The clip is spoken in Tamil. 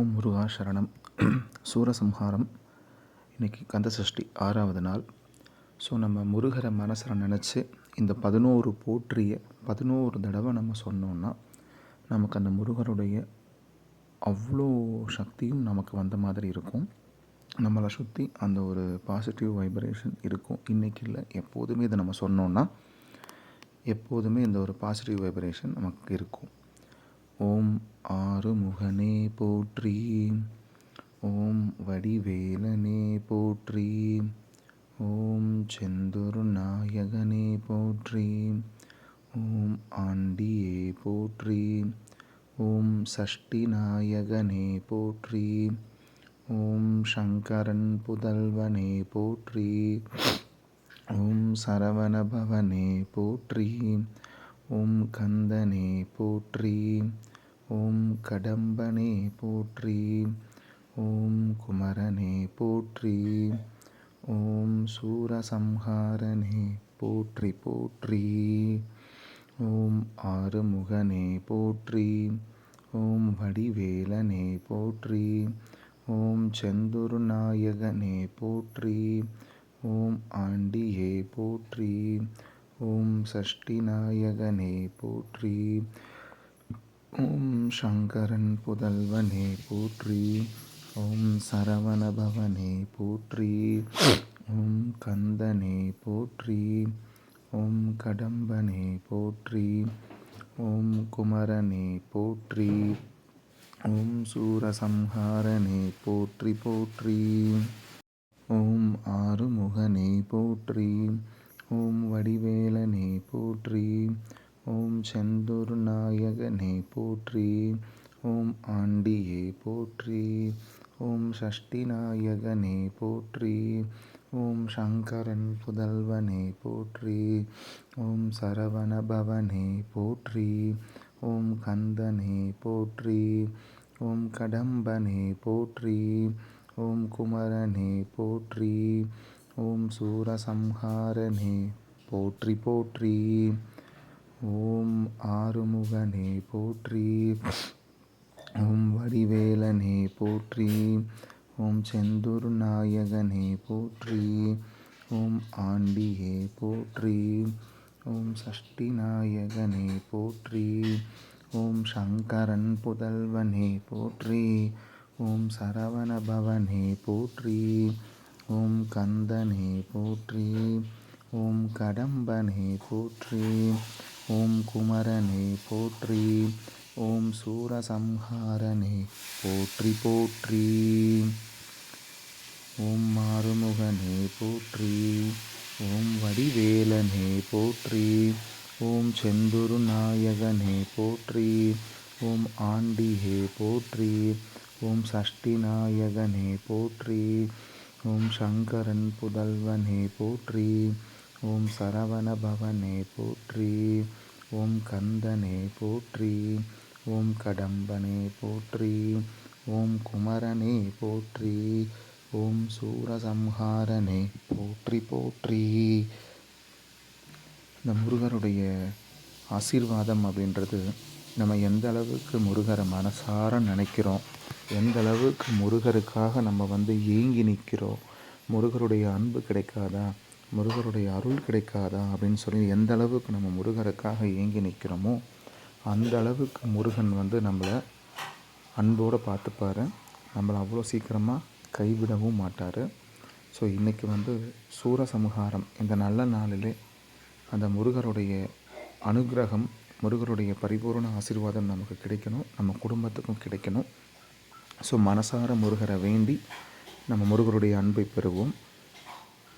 ஓம் முருகா சரணம். சூரசம்ஹாரம். இன்றைக்கி கந்தசஷ்டி ஆறாவது நாள். ஸோ நம்ம முருகரை மனசில் நினச்சி இந்த பதினோரு போற்றிய பதினோரு தடவை நம்ம சொன்னோன்னா நமக்கு அந்த முருகருடைய அவ்வளோ சக்தியும் நமக்கு வந்த மாதிரி இருக்கும். நம்மளை சுற்றி அந்த ஒரு பாசிட்டிவ் வைப்ரேஷன் இருக்கும். இன்றைக்கி இல்லை எப்போதுமே இதை நம்ம சொன்னோன்னா எப்போதுமே இந்த ஒரு பாசிட்டிவ் வைப்ரேஷன் நமக்கு இருக்கும். ஓம் ஆறுமுகனே போற்றி. ஓம் வடிவேலனே போற்றி. ஓம் செந்தூர் நாயகனே போற்றி. ஓம் ஆண்டியே போற்றி. ஓம் சஷ்டி நாயகனே போற்றி. ஓம் சங்கரன் புதல்வனே போற்றி. ஓம் சரவணபவனே போற்றி. ஓம் கந்தனே போற்றி. ஓம் கடம்பனே போற்றி ஓம் குமரனே போற்றி ஓம் சூரசம்ஹாரனே போற்றி போற்றி ஓம் ஆறுமுகனே போற்றி ஓம் வடிவேலனே போற்றி ஓம் செந்துருநாயகனே போற்றி ஓம் ஆண்டியே போற்றி ஓம் சஷ்டி நாயகனே போற்றி ஓம் சங்கரன் புதல்வனே போற்றி. ஓம் சரவணபவனே போற்றி. ஓம் கந்தனே போற்றி. ஓம் கடம்பனே போற்றி. ஓம் குமரனே போற்றி. ஓம் சூரசம்ஹாரனே போற்றி போற்றி. ஓம் ஆறுமுகனே போற்றி. ஓம் வடிவேலனே போற்றி. ஓம் செந்தூர் நாயகனே போற்றி ஓம் ஆண்டியே போற்றி ஓம் சஷ்டி நாயகனே போற்றி ஓம் சங்கரன் புதல்வனே போற்றி ஓம் சரவண பவனே போற்றி ஓம் கந்தனே போற்றி ஓம் கடம்பனே போற்றி ஓம் குமரனே போற்றி ஓம் சூரசம்ஹாரனே போற்றி போற்றி. ஓம் ஆறுமுகனே போற்றி. ஓம் வடிவேலனே போற்றி. ஓம் செந்தூர் நாயகனே போற்றி. ஓம் ஆண்டியே போற்றி. ஓம் சஷ்டி நாயகனே போற்றி. ஓம் சங்கரன் புதல்வனே போற்றி. ஓம் சரவண பவனே போற்றி. ஓம் கந்தனே போற்றி. ஓம் கடம்பனே போற்றி. ஓம் குமரனே போற்றி. ஓம் சூரசம்ஹாரனே போற்றி போற்றி. ஓம் மாறுமுகனே போற்றி. ஓம் வடிவேலனே போற்றி. ஓம் செந்துரு நாயகனே போற்றி. ஓம் ஆண்டியே போற்றி. ஓம் சஷ்டி நாயகனே போற்றி. ஓம் சங்கரன் புதல்வனே போற்றி. ஓம் சரவண பவனே போற்றி ஓம் கந்தனே போற்றி ஓம் கடம்பனே போற்றி ஓம் குமரனே போற்றி ஓம் சூரசம்ஹாரனே போற்றி போற்றி. இந்த முருகருடைய ஆசீர்வாதம் அப்படின்றது நம்ம எந்த அளவுக்கு முருகரை மனசார நினைக்கிறோம் எந்த அளவுக்கு முருகருக்காக நம்ம வந்து ஏங்கி நிற்கிறோம் முருகருடைய அன்பு கிடைக்காதா? முருகருடைய அருள் கிடைக்காதா அப்படின்னு சொல்லி எந்த அளவுக்கு நம்ம முருகருக்காக ஏங்கி நிற்கிறோமோ அந்த அளவுக்கு முருகன் வந்து நம்மளை அன்போடு பார்த்துப்பார். நம்மளை அவ்வளோ சீக்கிரமாக கைவிடவும் மாட்டார். ஸோ இன்றைக்கி வந்து சூரசம்ஹாரம் இந்த நல்ல நாளிலே அந்த முருகருடைய அனுகிரகம் முருகருடைய பரிபூர்ண ஆசீர்வாதம் நமக்கு கிடைக்கணும். நம்ம குடும்பத்துக்கும் கிடைக்கணும். ஸோ மனசார முருகரை வேண்டி நம்ம முருகருடைய அன்பை பெறுவோம்.